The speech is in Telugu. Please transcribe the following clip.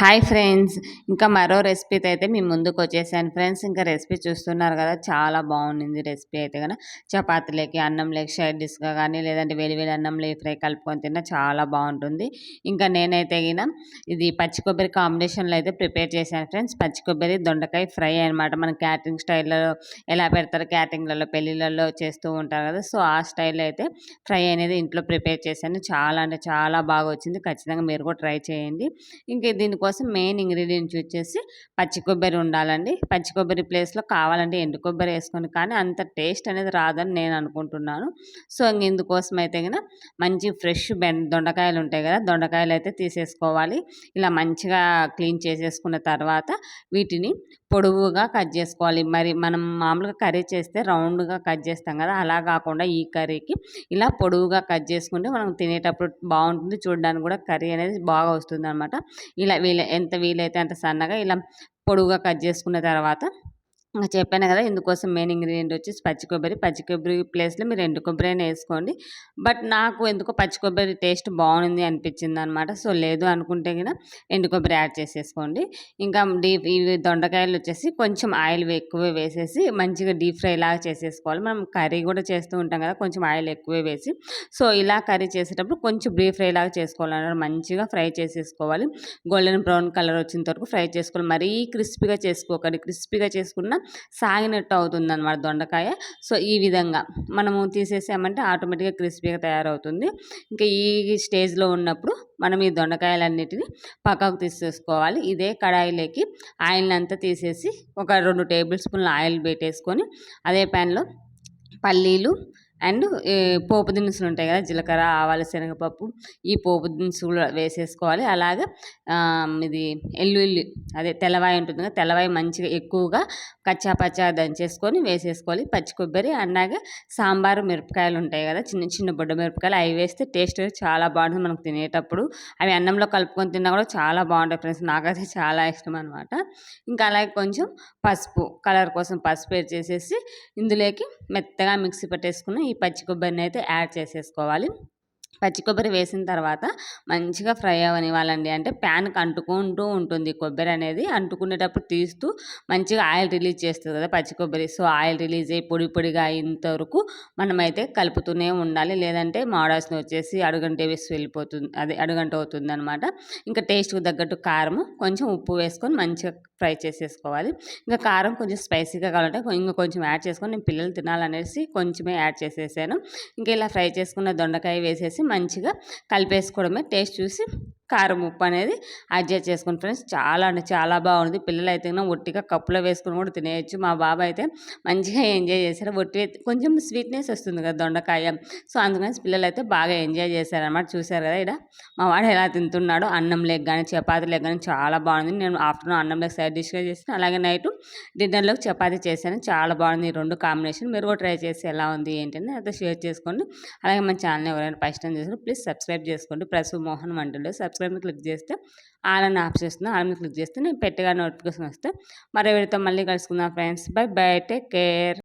హాయ్ ఫ్రెండ్స్ ఇంకా మరో రెసిపీతో అయితే మీ ముందుకు వచ్చేసాను. ఫ్రెండ్స్ ఇంకా రెసిపీ చూస్తున్నారు కదా చాలా బాగుంది రెసిపీ అయితే కదా చపాతీలకి అన్నం లేక షైడ్ డిష్గా కానీ లేదంటే వేడి వేడి అన్నం లేక ఫ్రై కలుపుకొని తిన్నా చాలా బాగుంటుంది. ఇంకా నేనైతే గిన ఇది పచ్చి కొబ్బరి కాంబినేషన్లో అయితే ప్రిపేర్ చేశాను ఫ్రెండ్స్ పచ్చి కొబ్బరి దొండకాయ ఫ్రై అనమాట మన క్యాటరింగ్ స్టైల్లో ఎలా పెడతారు? క్యాటరింగ్లలో పెళ్ళిళ్ళలో చేస్తూ ఉంటారు కదా. సో ఆ స్టైల్లో అయితే ఫ్రై అనేది ఇంట్లో ప్రిపేర్ చేశాను. చాలా అంటే చాలా బాగా వచ్చింది. ఖచ్చితంగా మీరు కూడా ట్రై చేయండి. ఇంకా దీనికోసం కోసం మెయిన్ ఇంగ్రీడియంట్స్ వచ్చేసి పచ్చి కొబ్బరి ఉండాలండి. పచ్చి కొబ్బరి ప్లేస్లో కావాలంటే ఎండు కొబ్బరి వేసుకొని కానీ అంత టేస్ట్ అనేది రాదని నేను అనుకుంటున్నాను. సో ఇందుకోసం అయితే కదా మంచి ఫ్రెష్ బెండ దొండకాయలు ఉంటాయి కదా దొండకాయలు అయితే తీసేసుకోవాలి. ఇలా మంచిగా క్లీన్ చేసేసుకున్న తర్వాత వీటిని పొడవుగా కట్ చేసుకోవాలి. మరి మనం మామూలుగా కర్రీ చేస్తే రౌండ్గా కట్ చేస్తాం కదా అలా కాకుండా ఈ కర్రీకి ఇలా పొడవుగా కట్ చేసుకుంటే మనం తినేటప్పుడు బాగుంటుంది. చూడడానికి కూడా కర్రీ అనేది బాగా వస్తుంది అనమాట ఇలా ఎంత వీలైతే అంత సన్నగా ఇలా పొడవుగా కట్ చేసుకున్న తర్వాత ఇంకా చెప్పాను కదా! ఇందుకోసం మెయిన్ ఇంగ్రీడియంట్ వచ్చేసి పచ్చి కొబ్బరి. పచ్చి కొబ్బరి ప్లేస్లో మీరు ఎండు కొబ్బరి అయినా వేసుకోండి. బట్ నాకు ఎందుకో పచ్చి కొబ్బరి టేస్ట్ బాగుంది అనిపించింది అనమాట సో లేదు అనుకుంటే కనుక ఎండు కొబ్బరి యాడ్ చేసేసుకోండి. ఇంకా డీప్ ఇవి దొండకాయలు వచ్చేసి కొంచెం ఆయిల్ ఎక్కువ వేసేసి మంచిగా డీప్ ఫ్రై లాగా చేసేసుకోవాలి. మనం కర్రీ కూడా చేస్తూ ఉంటాం కదా! కొంచెం ఆయిల్ ఎక్కువ వేసి. సో ఇలా కర్రీ చేసేటప్పుడు కొంచెం డీప్ ఫ్రై లాగా చేసుకోవాలన్నమాట. మంచిగా ఫ్రై చేసేసుకోవాలి. గోల్డెన్ బ్రౌన్ కలర్ వచ్చిన వరకు ఫ్రై చేసుకోవాలి. మరీ క్రిస్పీగా చేసుకోకండి. క్రిస్పీగా చేసుకున్న సాగినట్టు అవుతుంది అనమాట దొండకాయ. సో ఈ విధంగా మనము తీసేసామంటే ఆటోమేటిక్గా క్రిస్పీగా తయారవుతుంది. ఇంకా ఈ స్టేజ్లో ఉన్నప్పుడు మనం ఈ దొండకాయలన్నిటిని పక్కకు తీసేసుకోవాలి. ఇదే కడాయిలోకి ఆయిల్ని అంతా తీసేసి ఒక రెండు టేబుల్ స్పూన్ల ఆయిల్ పెట్టేసుకొని అదే ప్యాన్లో పల్లీలు అండ్ పోపు దినుసులు ఉంటాయి కదా జీలకర్ర ఆవాలు శనగపప్పు ఈ పోపు దినుసులు వేసేసుకోవాలి. అలాగే ఇది ఎల్లుల్లి అదే తెల్లవాయి ఉంటుంది కదా తెల్లవాయి మంచిగా ఎక్కువగా కచ్చా పచ్చా దంచేసుకొని వేసేసుకోవాలి. పచ్చి కొబ్బరి అలాగే సాంబారు మిరపకాయలు ఉంటాయి కదా చిన్న చిన్న బుడ్డ మిరపకాయలు అవి వేస్తే టేస్ట్ చాలా బాగుంటుంది మనకు తినేటప్పుడు. అవి అన్నంలో కలుపుకొని తిన్నా కూడా చాలా బాగుంటాయి ఫ్రెండ్స్ నాకైతే చాలా ఇష్టం అనమాట ఇంకా అలాగే కొంచెం పసుపు కలర్ కోసం పసుపు వేసేసి ఇందులోకి మెత్తగా మిక్సీ పెట్టేసుకుని ఈ పచ్చి కొబ్బరిని అయితే యాడ్ చేసేసుకోవాలి. పచ్చి కొబ్బరి వేసిన తర్వాత మంచిగా ఫ్రై అవనివ్వాలండి. అంటే ప్యాన్కి అంటుకుంటూ ఉంటుంది. కొబ్బరి అనేది అంటుకునేటప్పుడు తీస్తూ మంచిగా ఆయిల్ రిలీజ్ చేస్తుంది కదా పచ్చి కొబ్బరి. సో ఆయిల్ రిలీజ్ అయ్యి పొడి పొడిగా అయ్యేంత వరకు మనమైతే కలుపుతూనే ఉండాలి. లేదంటే మాడాల్సిన వచ్చేసి అడుగంట వేసి వెళ్ళిపోతుంది. అదే అడుగంట అవుతుంది అనమాట ఇంకా టేస్ట్కి తగ్గట్టు కారం కొంచెం ఉప్పు వేసుకొని మంచిగా ఫ్రై చేసేసుకోవాలి. ఇంకా కారం కొంచెం స్పైసీగా కావాలంటే ఇంకా కొంచెం యాడ్ చేసుకొని నేను పిల్లలు తినాలనేసి కొంచెమే యాడ్ చేసేసాను. ఇంకా ఇలా ఫ్రై చేసుకున్న దొండకాయ వేసేసి మంచిగా కలిపేసుకోవడమే టేస్ట్ చూసి కారం ఉప్పు అనేది అడ్జస్ట్ చేసుకుని ఫ్రెండ్స్ చాలా అంటే చాలా బాగుంది. పిల్లలు అయితే ఒట్టిగా కప్పులో వేసుకుని కూడా తినేయచ్చు. మా బాబా అయితే మంచిగా ఎంజాయ్ చేశారు. ఒట్టి కొంచెం స్వీట్నెస్ వస్తుంది కదా దొండకాయ. సో అందుకని పిల్లలు అయితే బాగా ఎంజాయ్ చేశారనమాట చూశారు కదా ఇక్కడ మా వాడు ఎలా తింటున్నాడో అన్నం లెగ్ కానీ చపాతీ లేక కానీ చాలా బాగుంది. నేను ఆఫ్టర్నూన్ అన్నం లేక సైడ్ డిష్గా చేసాను అలాగే నైట్ డిన్నర్లోకి చపాతీ చేశాను. చాలా బాగుంది ఈ రెండు కాంబినేషన్. మీరు కూడా ట్రై చేసి ఎలా ఉంది ఏంటని అయితే షేర్ చేసుకోండి. అలాగే మన ఛానల్ ఎవరైనా ఫస్ట్ టైం చేసిన ప్లీజ్ సబ్స్క్రైబ్ చేసుకోండి. ప్రసూ మోహన్ వంటలు సబ్స్క్రైబ్ సబ్స్క్రైబ్ని క్లిక్ చేస్తే ఆల్ అని ఆప్షన్ వస్తుంది. క్లిక్ చేస్తే నేను పెట్టగా నోటిఫికేషన్ వస్తే మరో వీడితో మళ్ళీ కలుసుకుందాం friends. Bye bye take care.